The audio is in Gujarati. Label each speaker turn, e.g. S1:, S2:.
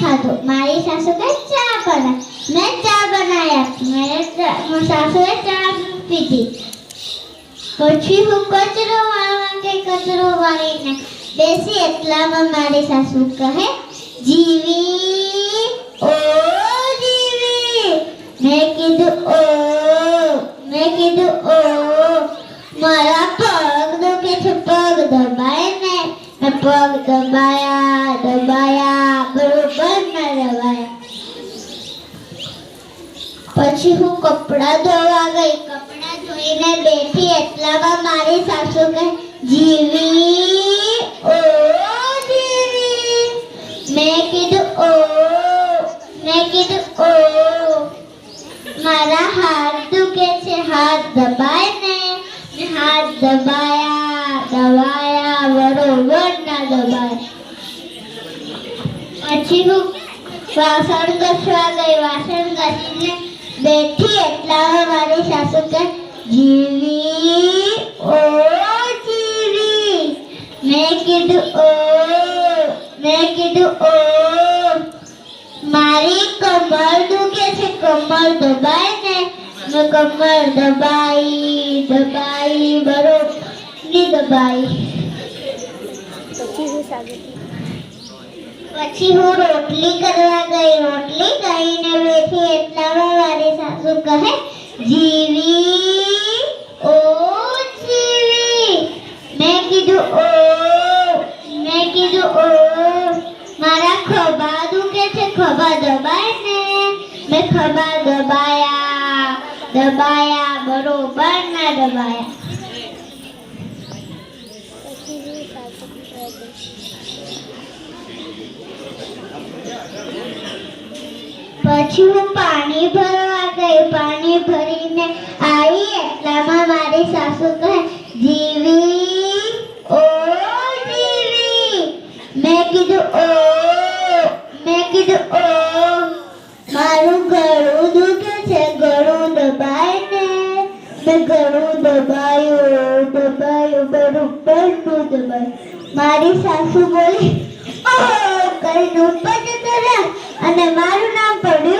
S1: खा दो मारे सासू का चाय बना मैं चाय बनाया मेरे सासू ने चाय पी थी कुछ भी हूँ कुछ वाला के कुछ रो ने वैसे इतना मैं मारे सासू का है जीवी ओ जीवी मैं किधर ओ मैं किधर ओ मारा पग दो के छुपा दबाए मैं मैं पग दबाया दबाया आप लोग मैं रेबाया પછી હું કપડા ધોવા ગઈ કપડા ધોઈને બેઠી એટલામાં મારી સાસુ કહે જીવી ઓ જીવી મે કીધું ઓ મે કીધું મારા હાથ દુખે છે હાથ દબાય ને હાથ દબાયા દબાયા બરોબર ના દબાય પછી હું વાસણ ઘસવા ગઈ વાસણ ઘસીને બેઠી એટલામાં મારી સાસુ કે જીવી ઓ જીવી મેં કીધું ઓ મેં કીધું ઓ મારી કમર દુખે છે કમર દબાય ને મેં કમર દબાઈ દબાઈ બરોબર ની દબાઈ પછી હું સાગર પછી હું રોટલી કરવા ગઈ રોટલી કરીને બેઠી એટલામાં મારી સાસુ કહે જીવી ઓ જીવી મેં કીધું ઓ મેં કીધું ઓ મારા ખભા દુખે છે ખભા દબાય ને મેં ખભા દબાયા દબાયા બરોબર ના દબાયા પછી હું પાણી ભરવા ગઈ પાણી ભરીને આવી એટલામાં મારી સાસુ કહે જીવી ઓ જીવી મેં કીધું ઓ મેં કીધું ઓ મારું ઘર ને ઘણું દબાયું દબાયું ઘણું ઘણું દબાયું મારી સાસુ બોલી ઓ ઘરનું પદ અને મારું નામ પડ્યું